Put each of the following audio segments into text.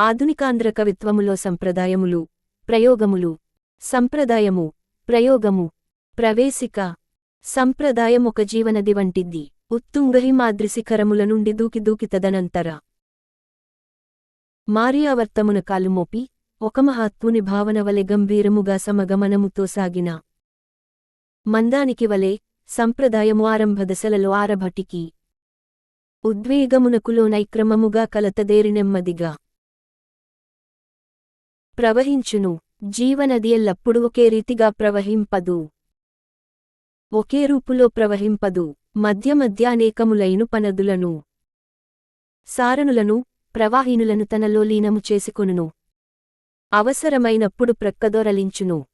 ఆధునికాంధ్ర కవిత్వములో సంప్రదాయములు ప్రయోగములు సంప్రదాయము ప్రయోగము ప్రవేశిక సంప్రదాయం ఒక జీవనది వంటిది. ఉత్తుంగహిమాద్రి శిఖరముల నుండి దూకి దూకితదనంతర మారియావర్తమున కాలుమోపి ఒక మహాత్ముని భావనవలె గంభీరముగా సమగమనముతో సాగిన మందానికి వలె సంప్రదాయము ఆరంభదశలలో ఆరభటికి ఉద్వేగమునకులో నైక్రమముగా కలతదేరి నెమ్మదిగా ప్రవహించును. జీవనది ఎల్లప్పుడూ ఒకే రీతిగా ప్రవహింపదు. ఒకే రూపులో ప్రవహింపదు. మధ్య మధ్య అనేకములైన పనదులను సారణులను ప్రవాహీనులను తనలో లీనము చేసుకొనును. అవసరమైనప్పుడు ప్రక్కదొరలించును.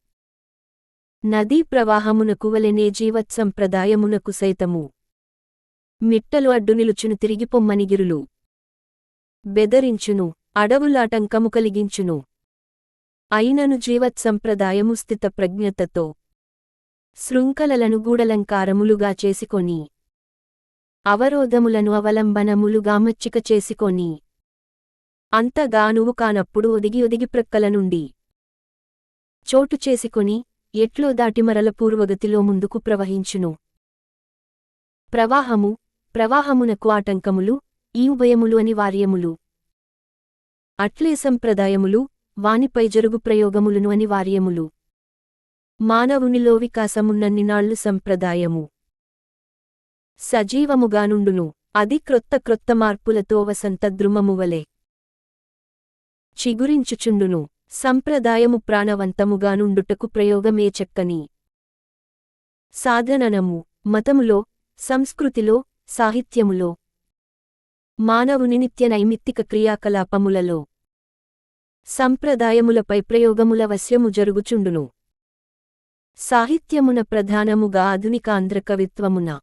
నదీ ప్రవాహమునకు వలెనే జీవత్సంప్రదాయమునకు సైతము. మిట్టలు అడ్డు నిలుచును తిరిగి పొమ్మనిగిరులు బెదరించును. అడవులాటంకము కలిగించును. అయినను జీవత్సంప్రదాయము స్థిత ప్రజ్ఞతతో శృంఖలలను గూడలంకారములుగా చేసుకొని అవరోధములను అవలంబనములుగా మచ్చిక చేసుకొని అంతగానువు కానప్పుడు ఒదిగి ఒదిగి ప్రక్కల నుండి చోటు చేసుకొని ఎట్లో దాటిమరల పూర్వగతిలో ముందుకు ప్రవహించును. ప్రవాహము ప్రవాహమునకు ఆటంకములు ఈ ఉభయములు అనివార్యములు. అట్లే సంప్రదాయములు వానిపై జరుగు ప్రయోగములను అనివార్యములు. మానవునిలో వికాసమున్నన్నినాళ్ళు సంప్రదాయము. సజీవముగానుండును అది క్రొత్త క్రొత్త మార్పులతో వసంత ద్రుమమువలే చిగురించుచుండును సంప్రదాయము ప్రాణవంతముగానుండుటకు ప్రయోగమే చెక్కని. సాధననము మతములో సంస్కృతిలో సాహిత్యములో. మానవుని నిత్య నైమిత్తిక క్రియాకలాపములలో. సంప్రదాయములపై ప్రయోగముల వశ్యము జరుగుచుండును. సాహిత్యమున ప్రధానముగా ఆధునిక ఆంధ్రకవిత్వమున.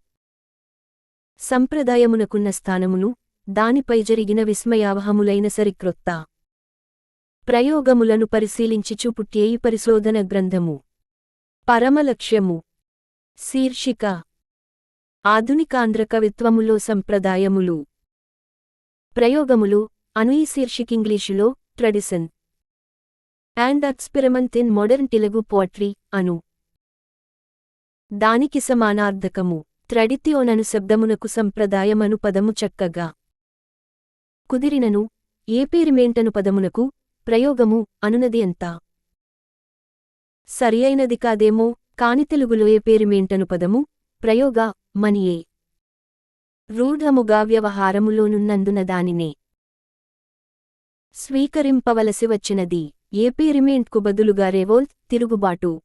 సంప్రదాయమునకున్న స్థానమును దానిపై జరిగిన విస్మయావహములైన సరిక్రొత్త. ప్రయోగములను పరిశీలించి చూపుట్టే ఈ పరిశోధన గ్రంథము. పరమలక్ష్యము. శీర్షిక. ఆధునికాంధ్ర కవిత్వములో సంప్రదాయములు. ప్రయోగములు అను ఈ శీర్షికింగ్లీషులో tradition and experiment in modern Telugu poetry అను. దానికి సమానార్థకము. త్రడిత్యోనను శబ్దమునకు సంప్రదాయమను పదము చక్కగా. కుదిరినను ఏ పేరిమేంటను పదమునకు ప్రయోగము అనునది ఎంత? సరియైనది కాదేమో కాని తెలుగులో ఏ పేరిమేంటను పదము ప్రయోగ మనియే. రూఢముగా వ్యవహారములోనున్నందున దానినే. స్వీకరింపవలసి వచ్చినది. ఏపీ పేరిమేంట్కు బదులుగా రేవోల్ తిరుగుబాటు.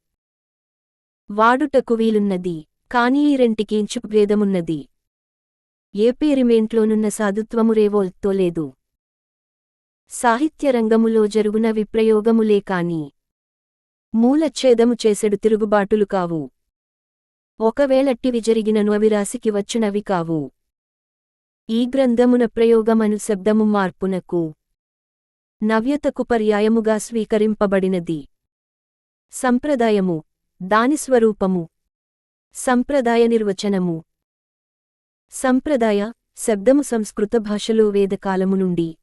వాడుటకు వీలున్నది కాని ఈ రెంటికించు భేదమున్నది. ఏపీ పేరిమేంట్లోనున్న సాధుత్వము రేవోల్తో లేదు. సాహిత్యరంగములో జరుగున విప్రయోగములే కాని మూలఛేదము చేసెడు తిరుగుబాటులు కావు. ఒకవేళట్టివి జరిగినను అవి రాసికి కావు. ఈ గ్రంథమున ప్రయోగమను శబ్దము మార్పునకు నవ్యతకు పర్యాయముగా స్వీకరింపబడినది. సంప్రదాయము దాని స్వరూపము. సంప్రదాయ నిర్వచనము. సంప్రదాయ శబ్దము సంస్కృత భాషలో వేదకాలము నుండి.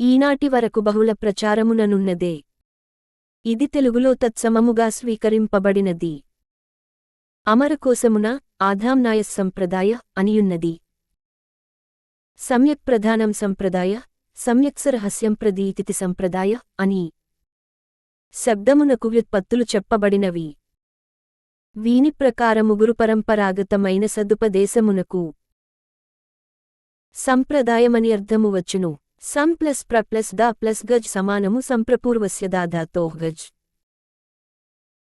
ఈనాటి వరకు బహుళ ప్రచారముననున్నదే. ఇది తెలుగులో తత్సమముగా స్వీకరింపబడినది. అమరకోశమున ఆధాంనాయ సంప్రదాయ అనియున్నది. సమ్యక్ ప్రధానం సంప్రదాయ సంయక్సరహస్యం ప్రదీతితి సంప్రదాయ అని. శబ్దమునకు వ్యుత్పత్తులు చెప్పబడినవి. వీని ప్రకారము గురుపరంపరాగతమైన సదుపదేశమునకు. సంప్రదాయమని అర్థము వచ్చును. సం ప్లస్ ప్ర ప్లస్ దా ప్లస్ గజ్ సమానము సంప్రపూర్వస్య దాధాతో గజ్.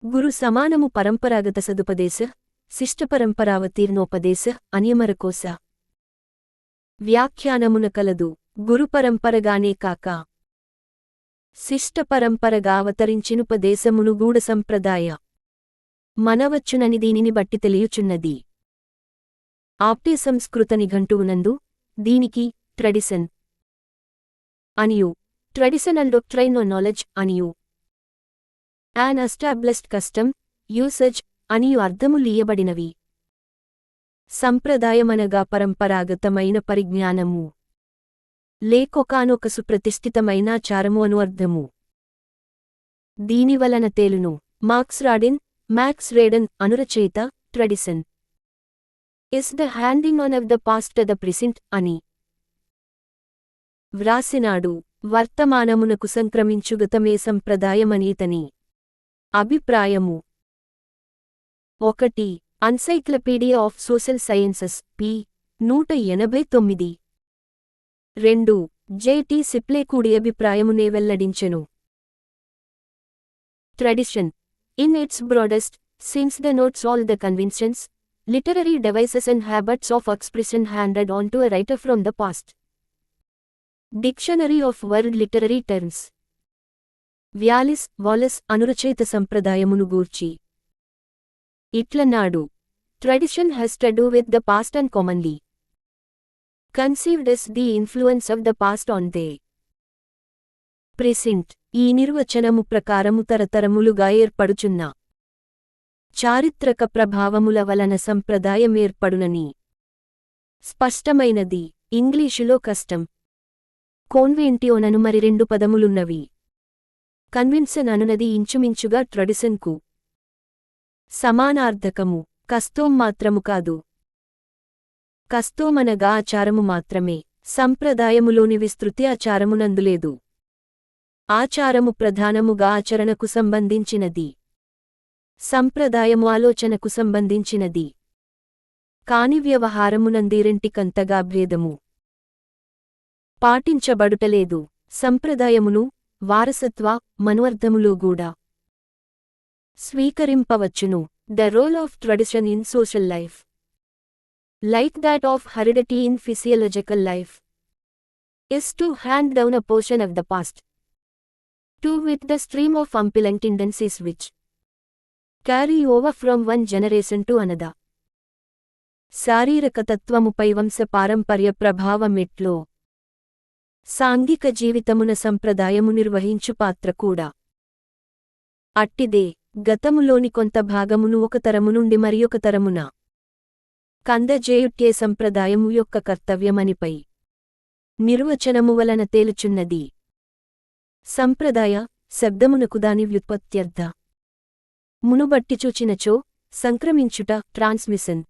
గురు సమానము పరంపరాగత సదుపదేశ శిష్టపరంపరావతీర్ణోపదేశ అనియమరకోశ. వ్యాఖ్యానమున కలదు. గురుపరంపరగానే కాక. శిష్టపరంపరగా అవతరించినుపదేశమును గూఢ సంప్రదాయ మనవచ్చునని దీనిని బట్టి తెలియుచున్నది. ఆప్టే సంస్కృత నిఘంటువునందు దీనికి ట్రెడిసన్ అనియు ట్రెడిషనల్ డొక్ట్రైన్ ఆన్ నాలెడ్జ్ అనియు. యాన్ అస్టాబ్లిష్డ్ కస్టమ్ యూసెజ్ అనియు అర్థములీయబడినవి సంప్రదాయమనగా పరంపరాగతమైన పరిజ్ఞానము. లేకొకానొక సుప్రతిష్ఠితమైనాచారము అను అర్థము. దీనివలన తేలును Max Radin Max Radin అనురచయిత tradition. Is the handing on of the past the present అని. వ్రాసినాడు వర్తమానమునకు సంక్రమించుగతమే సంప్రదాయమనీతని. అభిప్రాయము. ఒకటి encyclopaedia of social sciences P నూట ఎనభై తొమ్మిది. రెండు జేటి సిప్లేకూడి అభిప్రాయమునే వెల్లడించెను. Tradition. In its broadest sense the notes all the conventions literary devices and habits of expression handed on to a writer from the past. Dictionary of world literary terms. Wallace Wallace అనురచయిత సంప్రదాయమును గూర్చి. ఇట్లన్నాడు tradition has to do with the past and commonly. Conceived as the influence of the past on the present ఈ నిర్వచనము ప్రకారము తరతరములుగా ఏర్పడుచున్న చారిత్రక ప్రభావముల వలన సంప్రదాయమేర్పడునని స్పష్టమైనది. ఇంగ్లీషులో కష్టం. కోన్వెంటియోనను మరి రెండు పదములున్నవి. కన్విన్సన్ అనునది ఇంచుమించుగా ట్రెడిసన్కు సమానార్థకము. కస్తోం మాత్రము కాదు. కస్తోమనగా ఆచారము మాత్రమే. సంప్రదాయములోని విస్తృతి ఆచారమునందులేదు. ఆచారము ప్రధానముగా ఆచరణకు సంబంధించినది. సంప్రదాయము ఆలోచనకు సంబంధించినది. కాని వ్యవహారమునందీరింటికంతగా భేదము. పాటించబడుటలేదు. సంప్రదాయమును వారసత్వ మనువర్ధములు గూడా. స్వీకరింపవచ్చును. The role of tradition in social life. Like that of heredity in physiological life is to hand down a portion of the past to with the stream of impellent tendencies which carry over from one generation to another శారీరక తత్వముపై వంశ పారంపర్య ప్రభావమెట్లో సాంఘిక జీవితమున సంప్రదాయము నిర్వహించు పాత్ర కూడా అట్టిదే గతములోని కొంత భాగమును ఒక తరము నుండి మరియొక తరమున కందజేయుట్టే సంప్రదాయము యొక్క కర్తవ్యమనిపై నిర్వచనము వలన తేలుచున్నది. సంప్రదాయ శబ్దమునకు దాని వ్యుత్పత్త్యర్థ. మునుబట్టి చూచినచో సంక్రమించుట ట్రాన్స్మిషన్.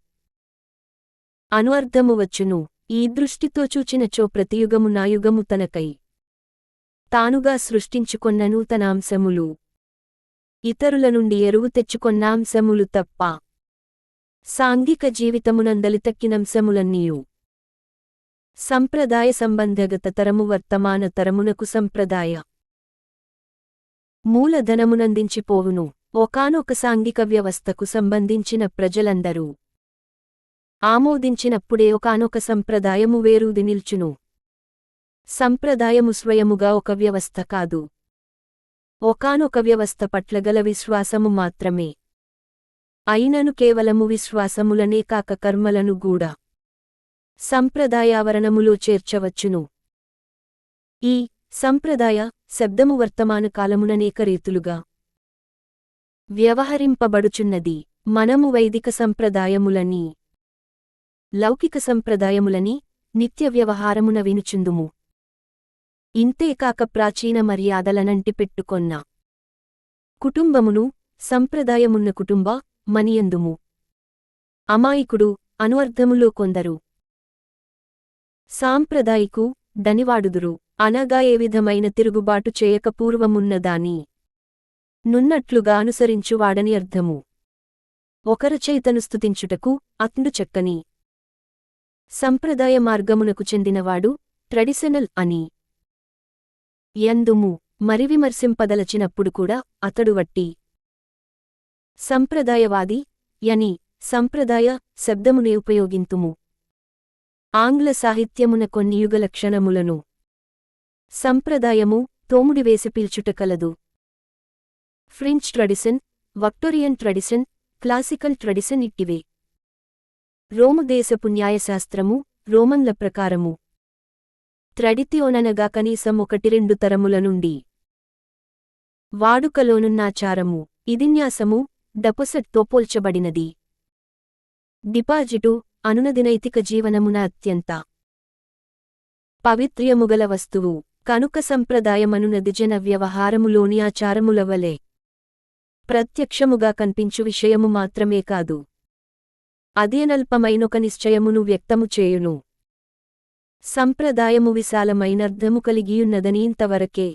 అను వచ్చును. ఈ దృష్టితో చూచినచో ప్రతియుగము నాయుగము తనకై తానుగా సృష్టించుకొన్న నూతన ఇతరుల నుండి ఎరువు తెచ్చుకొన్నాంశములు తప్ప సాంఘిక జీవితమునందలితక్కినంశములన్నీయు. సంప్రదాయ సంబంధగత తరము వర్తమాన తరమునకు సంప్రదాయ. మూలధనమునందించిపోవును ఒకానొక సాంఘిక వ్యవస్థకు సంబంధించిన ప్రజలందరూ. ఆమోదించినప్పుడే ఒకానొక సంప్రదాయము వేరూది నిల్చును. సంప్రదాయము స్వయముగా ఒక వ్యవస్థ కాదు. ఒకానొక వ్యవస్థ పట్ల గల విశ్వాసము మాత్రమే. అయినను కేవలము విశ్వాసములనే కాక కర్మలను గూడా. సంప్రదాయావరణములో చేర్చవచ్చును. ఈ సంప్రదాయ శబ్దము వర్తమాన కాలముననేక రీతులుగా వ్యవహరింపబడుచున్నది మనము వైదిక సంప్రదాయములని లౌకిక సంప్రదాయములని నిత్య వ్యవహారమున వినుచుందుము. ఇంతేకాక ప్రాచీన మర్యాదలనంటి పెట్టుకొన్న కుటుంబమును సంప్రదాయమున్న కుటుంబ మనియందుము అమాయకుడు అనువర్ధములో కొందరు. సాంప్రదాయికు డనివాడుదురు అనగా ఏ విధమైన తిరుగుబాటు చేయక పూర్వమున్నదాని నున్నట్లుగా అనుసరించువాడని అర్థము. ఒకరచైతను స్తుతించుటకు అత్ండు చెక్కని సంప్రదాయ మార్గమునకు చెందినవాడు ట్రెడిషనల్ అని ఎందుము మరి విమర్శింపదలచినప్పుడు కూడా అతడు వట్టి సంప్రదాయవాది యని సంప్రదాయ శబ్దమునే ఉపయోగింతుము. ఆంగ్ల సాహిత్యమున కొన్ని యుగలక్షణములను సంప్రదాయము తోముడివేసి పిల్చుటకలదు French tradition Victorian tradition classical tradition ఇట్టివే. రోమదేశపు న్యాయశాస్త్రము రోమన్ల ప్రకారము. త్రడితియోననగా కనీసం ఒకటి రెండు తరముల నుండి. వాడుకలోనున్నాచారము ఇదిన్యాసము డెపోసిట్తో పోల్చబడినది డిపాజిటు అనునది నైతిక జీవనమున అత్యంత పవిత్ర్యముగల వస్తువు. కనుక సంప్రదాయమనునది జన వ్యవహారములోని ఆచారముల వలె ప్రత్యక్షముగా కనిపించు విషయము మాత్రమే కాదు. అదేనల్పమైనొక నిశ్చయమును వ్యక్తము చేయును. సంప్రదాయము విశాలమైనర్ధము కలిగియున్నదని ఇంతవరకే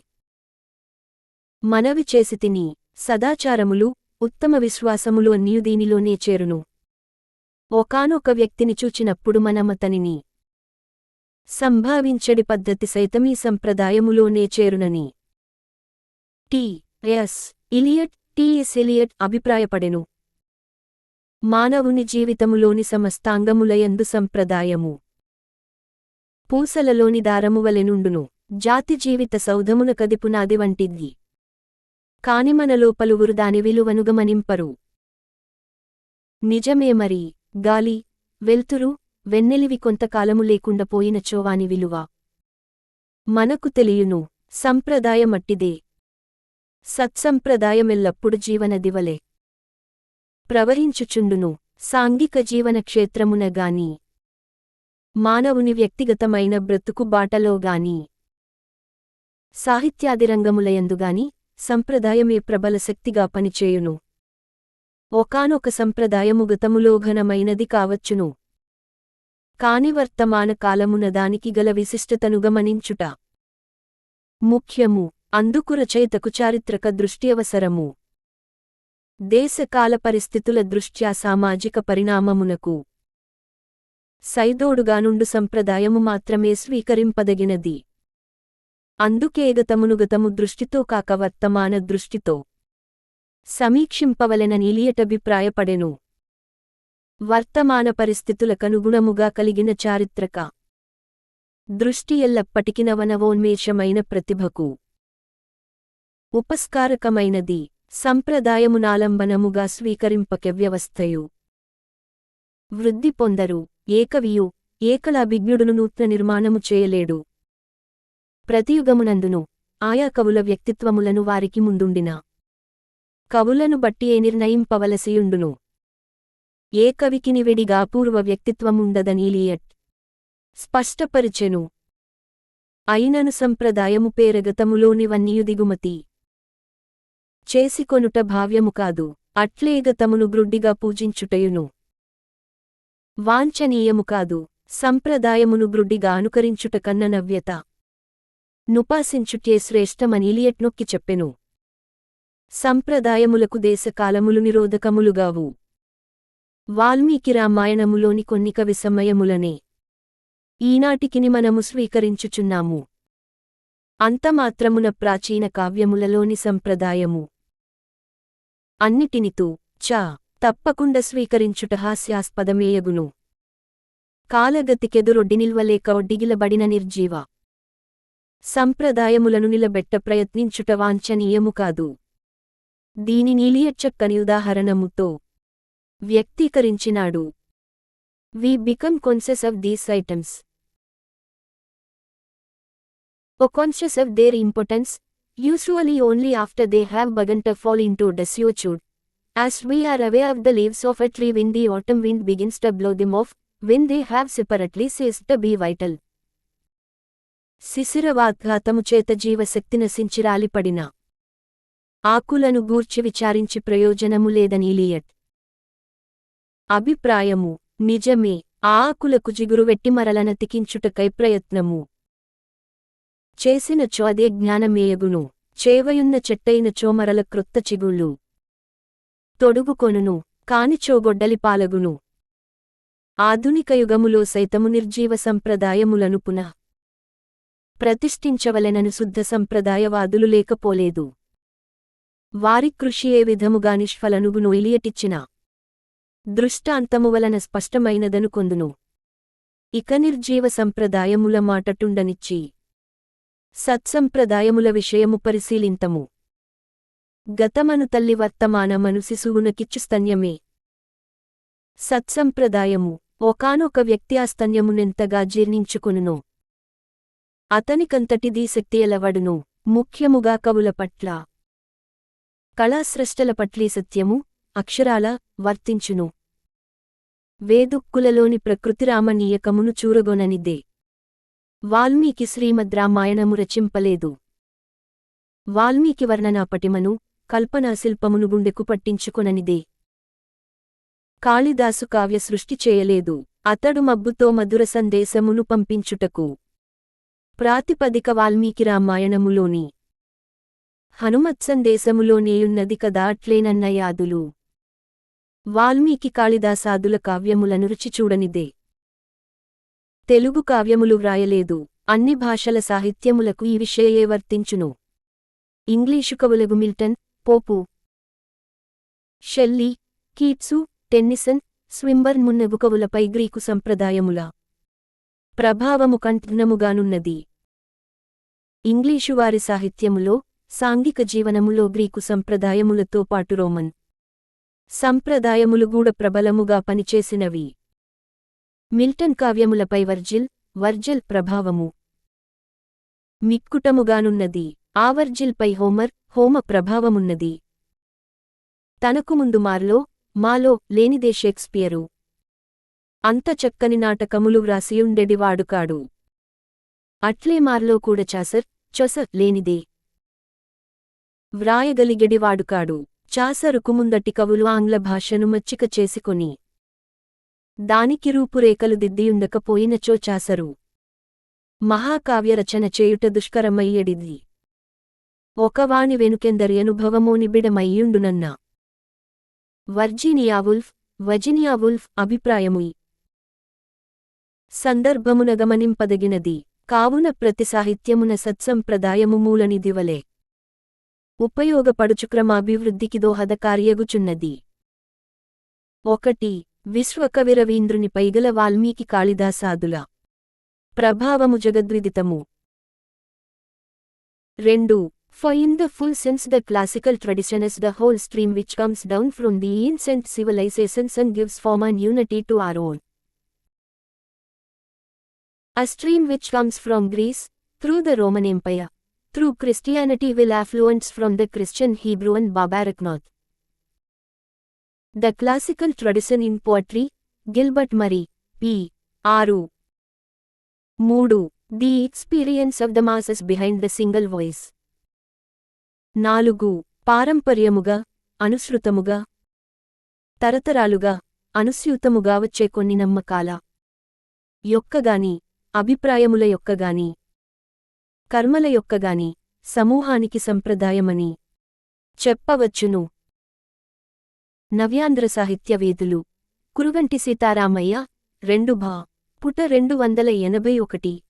మనవి చేసి తిని సదాచారములు ఉత్తమ విశ్వాసములు అన్నియు దీనిలోనే చేరును. ఒకానొక వ్యక్తిని చూచినప్పుడు మనమతనిని సంభావించడి పద్ధతి సైతం ఈ సంప్రదాయములోనే చేరునని. T. S. Eliot TS Eliot అభిప్రాయపడెను. మానవుని జీవితములోని సమస్తాంగములయందు సంప్రదాయము. పూసలలోని దారము వలెనుండును జాతి జీవిత సౌధమున కదిపునాది వంటిది. కాని మనలో పలువురు దాని విలువను గమనింపరు నిజమే మరి గాలి వెల్తురు వెన్నెలివి కొంతకాలము లేకుండా పోయిన చోవాని విలువ. మనకు తెలియును సంప్రదాయమట్టిదే. సత్సంప్రదాయమెల్లప్పుడు జీవనదివలే. ప్రవహించుచుండును సాంఘిక జీవన క్షేత్రమున గాని. మానవుని వ్యక్తిగతమైన బ్రతుకు బాటలోగాని సాహిత్యాదిరంగములయందుగాని సంప్రదాయమే ప్రబల శక్తిగా పనిచేయును. ఒకానొక సంప్రదాయము గతములో ఘనమైనది కావచ్చును. కాని వర్తమాన కాలమున దానికి గల విశిష్టతను గమనించుట. ముఖ్యము అందుకు రచయితకు చారిత్రక దృష్టి అవసరము దేశకాల పరిస్థితుల దృష్ట్యా సామాజిక పరిణామమునకు. సైదోడుగానుండు సంప్రదాయము మాత్రమే స్వీకరింపదగినది. అందుకేగతమునుగతము దృష్టితో కాక వర్తమాన దృష్టితో సమీక్షింపవలెనని ఇలియటభిప్రాయపడెను వర్తమాన పరిస్థితులకనుగుణముగా కలిగిన చారిత్రక దృష్టి ఎల్లప్పటికి నవనవోన్మేషమైన ప్రతిభకు ఉపస్కారకమైనది. సంప్రదాయమునాలంబనముగా స్వీకరింపక వ్యవస్థయు వృద్ధి పొందరు. ఏకవియు ఏకలాభిజ్ఞుడును నూత్న నిర్మాణము చేయలేడు. ప్రతియుగమునందును ఆయా కవుల వ్యక్తిత్వములను వారికి ముందుండిన కవులను బట్టి ఏ నిర్ణయింపవలసియుండును. ఏ కవికిని వెడిగా పూర్వ వ్యక్తిత్వముండదనీలియట్ స్పష్టపరిచెను. అయినను సంప్రదాయము పేరగతములోనివన్నీయు దిగుమతి చేసికొనుట భావ్యము కాదు అట్లేగతమును గ్రుడ్డిగా పూజించుటయును. వాంఛనీయము కాదు సంప్రదాయమును గ్రుడ్డిగా అనుకరించుట కన్న నవ్యత. నుపాసించుటే శ్రేష్టమనీలియట్ నొక్కి చెప్పెను. సంప్రదాయములకు దేశకాలములు నిరోధకములుగావు. వాల్మీకి రామాయణములోని కొన్ని కవిసమయములనే ఈనాటికిని మనము స్వీకరించుచున్నాము. అంతమాత్రమున ప్రాచీన కావ్యములలోని సంప్రదాయము. అన్నిటినితూ చ తప్పకుండా స్వీకరించుట హాస్యాస్పదమేయగును. కాలగతికెదురొడ్డి నిల్వలేక ఒడ్డిగిలబడిన నిర్జీవ. సంప్రదాయములను నిలబెట్ట ప్రయత్నించుట వాంఛనీయము కాదు. దీని నీలియచ్చక్కని ఉదాహరణముతో వ్యక్తీకరించినాడు. We become conscious of these items or conscious of their importance usually only after they have begun to fall into desuetude as we are aware of the leaves of a when the autumn wind begins to blow them off when they have separately cease to be vital శిశిరవాఘాతము చేత జీవశక్తి నశించి రాలిపడిన ఆకులను గూర్చి విచారించి ప్రయోజనము లేదని Elliot అభిప్రాయము నిజమే ఆ ఆకులకు జిగురువెట్టి మరలనతికించుటకై ప్రయత్నము. చేసినచో అదే జ్ఞానమేయగును చేవయున్న చెట్టైన చోమరల క్రొత్త చిగుళ్ళు. తొడుగుకొనును కానిచో గొడ్డలి పాలగును. ఆధునిక యుగములో సైతము నిర్జీవ సంప్రదాయములను పునః ప్రతిష్ఠించవలెనను శుద్ధ సంప్రదాయవాదులు లేకపోలేదు. వారి కృషి ఏ విధముగా నిష్ఫలనుగును ఇలియటిచ్చిన దృష్టాంతము వలన స్పష్టమైనదను కొందును. ఇక నిర్జీవ సంప్రదాయముల మాటటుండనిచ్చి సత్సంప్రదాయముల విషయము పరిశీలింతము. గతమను తల్లి వర్తమానమను శిశువునకిచ్చు స్తన్యమే సత్సంప్రదాయము ఒకానొక వ్యక్తి ఆ స్తన్యమునెంతగా అతనికంతటిదీ శక్తియలవడును. ముఖ్యముగా కవుల పట్ల కళాస్రష్టల పట్లీ సత్యము అక్షరాల వర్తించును. వేదుక్కులలోని ప్రకృతిరామనీయకమును చూరగొననిదే. వాల్మీకి శ్రీమద్ రామాయణము రచింపలేదు. వాల్మీకి వర్ణనా పటిమను గుండెకు పట్టించుకొననిదే. కాళిదాసు కావ్య సృష్టి చేయలేదు. అతడు మబ్బుతో మధుర సందేశమును పంపించుటకు ప్రాతిపదిక వాల్మీకి రామాయణములోని హనుమత్సందేశములోనేయున్నది కదా అట్లేనన్న యాదులు వాల్మీకి కాళిదాసాదుల కావ్యములను రుచి చూడనిదే. తెలుగు కావ్యములు వ్రాయలేదు. అన్ని భాషల సాహిత్యములకు ఈ విషయే వర్తించును. English కవులగు Milton Pope Shelley Keats Tennyson Swinburne మున్నగు కవులపై గ్రీకు సంప్రదాయముల ప్రభావము కంఠనముగానున్నది ఇంగ్లీషువారి సాహిత్యములో సాంఘిక జీవనములో గ్రీకు సంప్రదాయములతో పాటు రోమన్ సంప్రదాయములు గూడ ప్రబలముగా పనిచేసినవి. మిల్టన్ కావ్యములపై వర్జిల్ వర్జల్ ప్రభావము మిక్కుటముగానున్నది. ఆ హోమర్ హోమ ప్రభావమున్నది. తనకు ముందు మార్లో మాలో లేనిదే షేక్స్పియరు అంత చక్కని నాటకములు వ్రాసియుండెడివాడు కాడు అట్లే కూడా చాసర్ చొస లేనిదే. వ్రాయగలిగెడివాడు కాడు చాసరుకు ముందటి కవులు ఆంగ్ల భాషను మచ్చిక చేసుకొని. దానికి రూపురేఖలు దిద్దియుండకపోయినచో చాసరు మహాకావ్య రచన చేయుట దుష్కరమయ్యడిది. ఒకవాణి వెనుకెందరి అనుభవమో నిబిడమయ్యుండునన్న. వజినియావుల్ఫ్ అభిప్రాయముయ్. సందర్భమున గమనింపదగినది కావున ప్రతి సాహిత్యమున సత్సంప్రదాయము సత్సంప్రదాయముమూలనిదివలే ఉపయోగపడుచుక్రమాభివృద్ధికి దోహద కార్యగుచున్నది ఒకటి. విశ్వకవి రవీంద్రుని పైగల వాల్మీకి కాళిదాసాదుల. ప్రభావము జగద్విదితము. రెండు. For in the full sense the classical tradition is the whole stream which comes down from the ancient civilisations and gives form and unity to our own A stream which comes from Greece, through the Roman Empire, through Christianity will affluence from the Christian Hebrew and barbaric north. The classical tradition in poetry, Gilbert Murray, p. ఆరు మూడు the experience of the masses behind the single voice నాలుగు పారంపర్యముగా అనుసృతముగా తరతరాలుగా అనుస్యూతముగా వచ్చే కొన్ని నమ్మకాల యొక్కగాని అభిప్రాయముల యొక్కగాని కర్మల యొక్కగాని సమూహానికి సంప్రదాయమని చెప్పవచ్చును. నవ్యాంధ్ర సాహిత్యవేదులు కురుగంటి సీతారామయ్య రెండు భా పుట రెండు వందల ఎనభై ఒకటి.